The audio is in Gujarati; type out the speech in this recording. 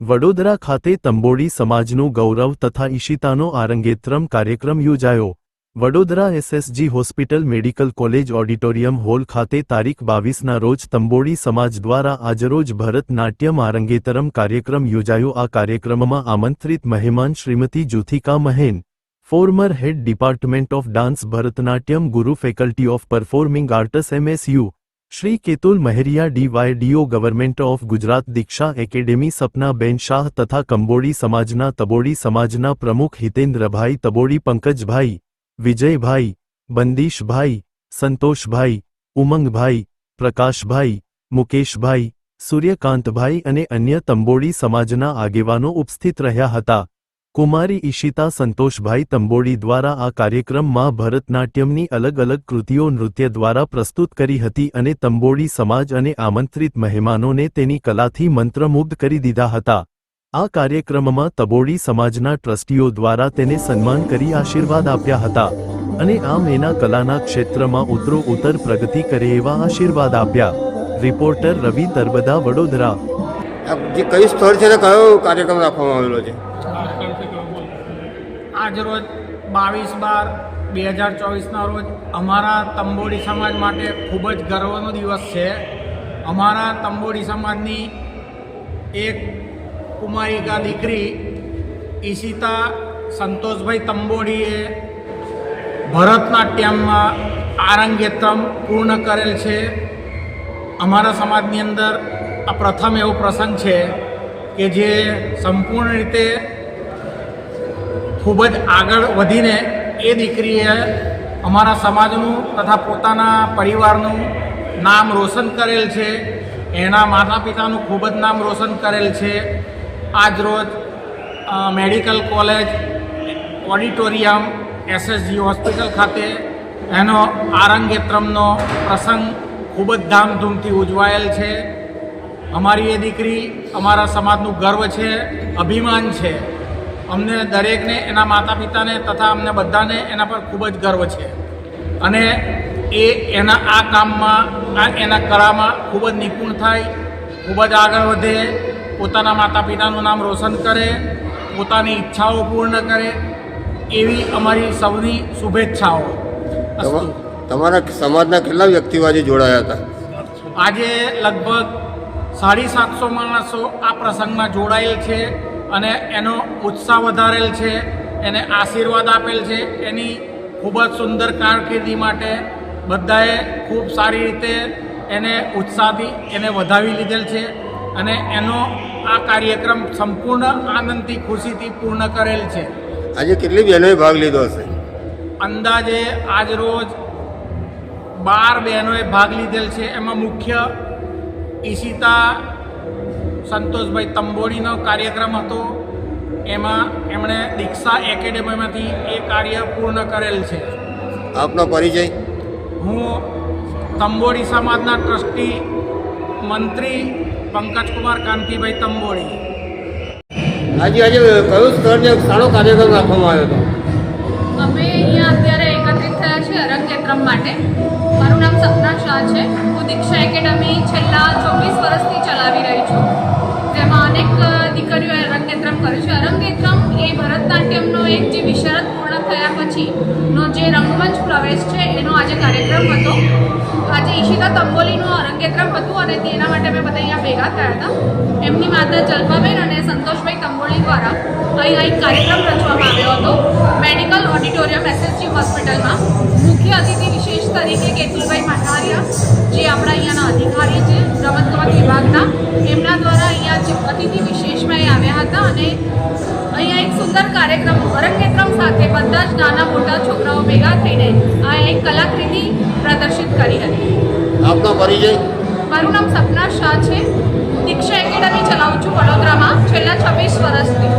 વડોદરા ખાતે તંબોડી સમાજનું ગૌરવ તથા ઈશિતાનો આરંગેત્રમ કાર્યક્રમ યોજાયો. Vadodara SSG hospital medical college auditorium hall ખાતે તારીખ બાવીસના રોજ તંબોડી સમાજ દ્વારા આજરોજ ભરતનાટ્યમ આરંગેતરમ કાર્યક્રમ યોજાયો. આ કાર્યક્રમમાં આમંત્રિત મહેમાન Shrimati Juthika Mahen, former head department of dance, Bharatanatyam guru faculty of performing arts, MSU Shri Ketul Maheriya DYDO government of Gujarat Diksha academy સપનાબેન Shah તથા કંબોડી સમાજના તબોડી સમાજના પ્રમુખ હિતેન્દ્રભાઈ તબોડી, પંકજભાઈ વિજયભાઈ બંદીશભાઈ સંતોષભાઈ ઉમંગભાઈ પ્રકાશભાઈ મુકેશભાઈ સૂર્યકાંતભાઈ અને અન્ય તંબોડી સમાજના આગેવાનો ઉપસ્થિત રહ્યા હતા. કુમારી ઈશિતા સંતોષભાઈ તંબોડી દ્વારા આ કાર્યક્રમમાં ભરતનાટ્યમની અલગ અલગ કૃતિઓ નૃત્ય દ્વારા પ્રસ્તુત કરી હતી અને તંબોડી સમાજ અને આમંત્રિત મહેમાનોને તેની કલાથી મંત્રમુગ્ધ કરી દીધા હતા. આ કાર્યક્રમમાં તબોડી સમાજના ટ્રસ્ટીઓ દ્વારા તેને સન્માન કરી આશીર્વાદ આપ્યા હતા અને આમ એના કલાના ક્ષેત્રમાં ઉતરો ઉત્તર પ્રગતિ કરે એવા આશીર્વાદ આપ્યા. રિપોર્ટર રવિ તરબદા વડોદરા. જે કયું સ્થળ છે કયો કાર્યક્રમ રાખવામાં આવેલો છે? આજરોજ બાવીસ બાર બે હજાર ચોવીસના રોજ અમારા તંબોડી સમાજ માટે ખૂબ જ ગર્વનો દિવસ છે. અમારા તંબોડી સમાજની એક કુમારિકા દીકરી ઈશિતા સંતોષભાઈ તંબોડીએ ભરતનાટ્યમમાં આરંગેત્રમ પૂર્ણ કરેલ છે. અમારા સમાજની અંદર આ પ્રથમ એવો પ્રસંગ છે કે જે સંપૂર્ણ રીતે ખૂબ જ આગળ વધીને એ દીકરીએ અમારા સમાજનું તથા પોતાના પરિવારનું નામ રોશન કરેલ છે. એના માતા પિતાનું ખૂબ જ નામ રોશન કરેલ છે. આજ રોજ medical college, auditorium, SSG hospital ખાતે એનો આરંગેત્રમનો પ્રસંગ ખૂબ જ ધામધૂમથી ઉજવાયેલ છે. અમારી એ દીકરી અમારા સમાજનું ગર્વ છે, અભિમાન છે. અમને દરેકને એના માતા પિતાને તથા અમને બધાને એના પર ખૂબ જ ગર્વ છે. અને એ એના આ કામમાં આ એના કળામાં ખૂબ જ નિપુણ થાય ખૂબ જ આગળ વધે પોતાના માતા પિતાનું નામ રોશન કરે પોતાની ઈચ્છાઓ પૂર્ણ કરે એવી અમારી સૌની શુભેચ્છાઓ. તમારા સમાજના કેટલા વ્યક્તિઓ આજે જોડાયા હતા? આજે લગભગ સાડી સાતસો માણસો આ પ્રસંગમાં જોડાયેલ છે. અને એનો ઉત્સાહ વધારેલ છે એને આશીર્વાદ આપેલ છે એની ખૂબ જ સુંદર કારકિર્દી માટે બધાએ ખૂબ સારી રીતે એને ઉત્સાહથી એને વધાવી લીધેલ છે અને એનો આ કાર્યક્રમ સંપૂર્ણ આનંદથી ખુશીથી પૂર્ણ કરેલ છે. આજે કેટલી બહેનોએ ભાગ લીધો હશે? અંદાજે આજ રોજ બાર બહેનોએ ભાગ લીધેલ છે. એમાં મુખ્ય ઈશિતા સંતોષભાઈ તંબોડીનો કાર્યક્રમ હતો. એમાં એમણે દીક્ષા એકેડેમીમાંથી એ કાર્ય પૂર્ણ કરેલ છે. આપનો પરિચય? હું તંબોડી સમાજના ટ્રસ્ટી મંત્રી પંકજકુમાર કાંતિભાઈ તંબોડી. આજે આજે કયું સ્થળ છે સારો કાર્યક્રમ રાખવામાં આવ્યો હતો? અમે અહીંયા અત્યારે એકત્રિત થયા છીએ અરંગેત્રમ માટે. મારું નામ સપના શાહ છે. હું દીક્ષા એકેડમી છેલ્લા ચોવીસ વર્ષથી ચલાવી રહી છું. અનેક દીકરીઓએ અરંગેત્રમ કર્યું છે. અરંગેત્રમ એ ભરતનાટ્યમનો એક જે વિશરત પૂર્ણ થયા પછીનો જે રંગમંચ પ્રવેશ છે, એનો આજે કાર્યક્રમ હતો. આજે ઈશિતા તંબોલીનું અરંગેત્રમ હતું અને તેના માટે અમે બધા અહીંયા ભેગા થયા હતા. એમની માતા જલ્પાબેન અને સંતોષભાઈ તંબોલી દ્વારા અહીંયા એક કાર્યક્રમ રચવામાં આવ્યો હતો. મેડિકલ ઓડિટોરિયમ એસએસજી હોસ્પિટલમાં. મુખ્ય અતિથિ તરીકે કેતુલભાઈ મઠારિયા જે આપણા અહીંયાના અધિકારી છે રમતગમત વિભાગના એમના દ્વારા અહીંયા જે અતિથિ વિશેષમાં એ આવ્યા હતા અને અહીંયા એક સુંદર કાર્યક્રમ અરંગેત્રમ સાથે બધા જ નાના મોટા છોકરાઓ ભેગા થઈને આ એક કલાકૃતિ પ્રદર્શિત કરી હતી. આપનો પરિચય? મારું નામ સપના શાહ છે. દીક્ષા એકેડમી ચલાવું છું વડોદરામાં છેલ્લા છવ્વીસ વર્ષથી.